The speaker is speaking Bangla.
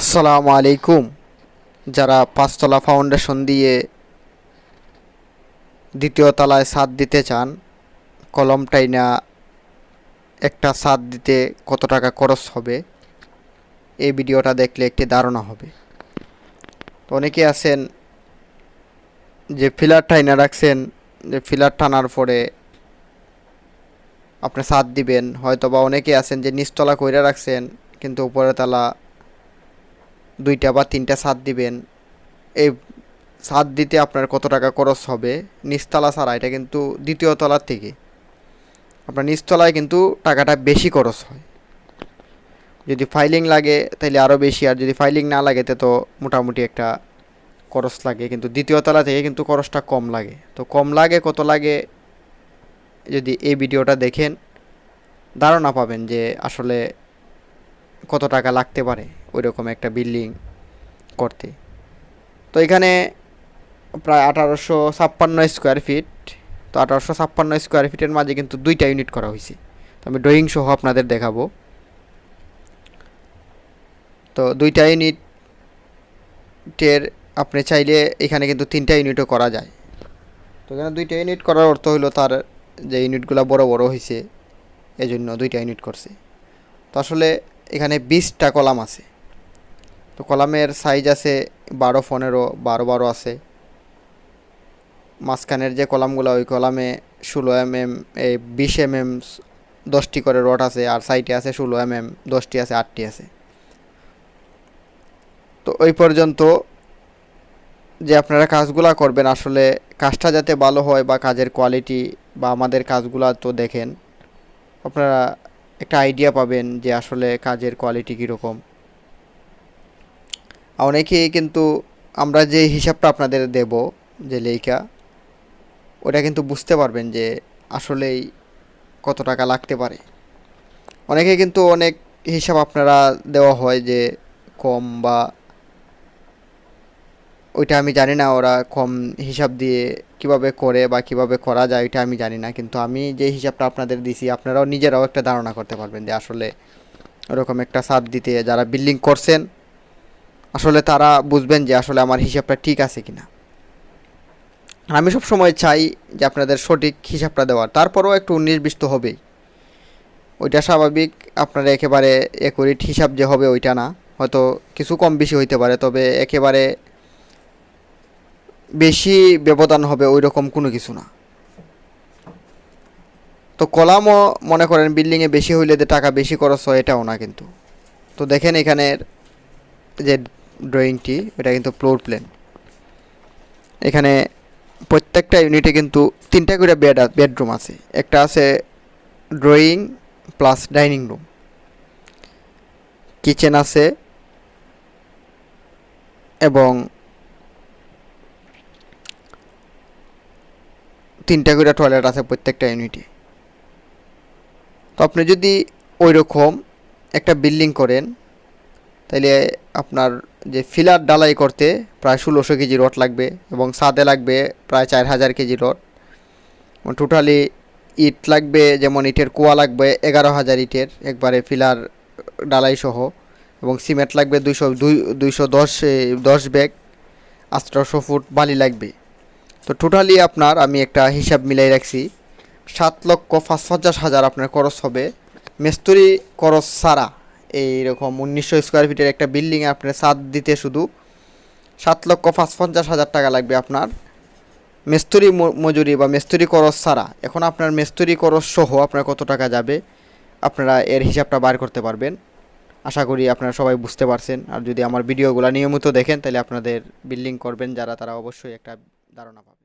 আসসালামু আলাইকুম। যারা পাঁচতলা ফাউন্ডেশন দিয়ে দ্বিতীয় তলায় ছাদ দিতে চান কলম টাইনা একটা ছাদ দিতে কত টাকা খরচ হবে, এই ভিডিওটা দেখলে একটি ধারণা হবে। তো অনেকে আছেন যে ফিলার টাইনা রাখছেন, যে ফিলার টানার পরে আপনি ছাদ দিবেন হয়তো বা অনেকে আছেন যে নিচতলা কইরা রাখছেন, কিন্তু উপরের তলা দুইটা বা তিনটা ছাদ দিবেন। এই ছাদ দিতে আপনার কত টাকা খরচ হবে? নিচতলা ছাড়া, এটা কিন্তু দ্বিতীয় তলার থেকে। আপনার নিচতলায় কিন্তু টাকাটা বেশি খরচ হয়। যদি ফাইলিং লাগে তাহলে আরও বেশি, আর যদি ফাইলিং না লাগে তো মোটামুটি একটা খরচ লাগে। কিন্তু দ্বিতীয় তলা থেকে কিন্তু খরচটা কম লাগে। তো কম লাগে, কত লাগে, যদি এই ভিডিওটা দেখেন, ধারণা পাবেন যে আসলে কত টাকা লাগতে পারে ওই রকম একটা বিল্ডিং করতে। তো এখানে প্রায় আঠারোশো ছাপ্পান্ন স্কোয়ার ফিট তো আঠারোশো ছাপ্পান্ন স্কোয়ার ফিটের মাঝে কিন্তু দুইটা ইউনিট করা হয়েছে তো আমি ড্রয়িং সহ আপনাদের দেখাবো। তো দুইটা ইউনিটের আপনি চাইলে এখানে কিন্তু তিনটা ইউনিটও করা যায়। তো এখানে দুইটা ইউনিট করার অর্থ হলো তার যে ইউনিটগুলো বড় বড় হয়েছে এজন্য দুইটা ইউনিট করছে। তো আসলে এখানে বিশটা কলাম আছে। তো কলামের সাইজ আছে বারো, পনেরো, বারো বারো আছে। মাঝখানের যে কলামগুলো, ওই কলামে ষোলো এম এম এই বিশ এম এম দশটি করে রড আছে, আর সাইডে আছে ষোলো এম এম দশটি আছে, আটটি আছে। তো ওই পর্যন্ত যে আপনারা কাজগুলো করবেন, আসলে কাজটা যাতে ভালো হয় বা কাজের কোয়ালিটি বা আমাদের কাজগুলো তো দেখেন, আপনারা একটা আইডিয়া পাবেন যে আসলে কাজের কোয়ালিটি কীরকম। অনেকে কিন্তু আমরা যে হিসাবটা আপনাদের দেব, যে লেখা ওটা কিন্তু বুঝতে পারবেন যে আসলেই কত টাকা লাগতে পারে। অনেকে কিন্তু অনেক হিসাব আপনারা দেওয়া হয় যে কম বা ওইটা আমি জানি না ওরা কম হিসাব দিয়ে কীভাবে করে বা কীভাবে করা যায়, ওইটা আমি জানি না। কিন্তু আমি যে হিসাবটা আপনাদের দিছি, আপনারাও নিজেরাও একটা ধারণা করতে পারবেন যে আসলে ওরকম একটা সাদ দিতে যারা বিল্ডিং করছেন, আসলে তারা বুঝবেন যে আসলে আমার হিসাবটা ঠিক আছে কি না আমি সব সময় চাই যে আপনাদের সঠিক হিসাবটা দেওয়ার। তারপরেও একটু তো হবেই। ওইটা স্বাভাবিক, আপনারা একেবারে একুরেট হিসাব যে হবে ওইটা না। হয়তো কিছু কম বেশি হইতে পারে, তবে একেবারে বেশি ব্যবধান হবে ওই রকম কোনো কিছু না। তো কলামও মনে করেন বিল্ডিংয়ে বেশি হইলে যে টাকা বেশি খরচ হয় এটাও না কিন্তু। তো দেখেন এখানের যে ড্রয়িংটি এটা কিন্তু ফ্লোর প্ল্যান। এখানে প্রত্যেকটা ইউনিটে কিন্তু তিনটা করে বেড বেডরুম আছে। একটা আছে drawing plus dining room. Kitchen আছে এবং তিনটা করে টয়লেট আছে প্রত্যেকটা ইউনিটে তো আপনি যদি ওই রকম একটা বিল্ডিং করেন তাহলে আপনার যে ফিলার ডালাই করতে প্রায় ষোলোশো কেজি রড লাগবে এবং সাদে লাগবে প্রায় চার হাজার কেজি রড। টোটালি ইট লাগবে, যেমন ইটের কুয়া লাগবে, এগারো হাজার ইটের একবারে ফিলার ডালাই সহ এবং সিমেন্ট লাগবে দুইশো, দুই, দুইশো দশ দশ ব্যাগ। আঠারোশো ফুট বালি লাগবে। তো টোটালি আপনার আমি একটা হিসাব মিলাই রাখছি, সাত লক্ষ পঞ্চাশ হাজার আপনার খরচ হবে। মেস্তুরি খরচ ছাড়া এইরকম উনিশশো স্কোয়ার ফিটের একটা বিল্ডিংয়ে আপনার ছাদ দিতে শুধু সাত লক্ষ পঞ্চাশ হাজার টাকা লাগবে আপনার। মেস্তুরি মজুরি বা মেস্তুরি খরচ ছাড়া এখন আপনার মেস্তুরি খরচ সহ আপনার কত টাকা যাবে, আপনারা এর হিসাবটা বার করতে পারবেন। আশা করি আপনারা সবাই বুঝতে পারছেন। আর যদি আমার ভিডিওগুলো নিয়মিত দেখেন, তাহলে আপনাদের বিল্ডিং করবেন যারা, তারা অবশ্যই একটা ধারণা পাবে।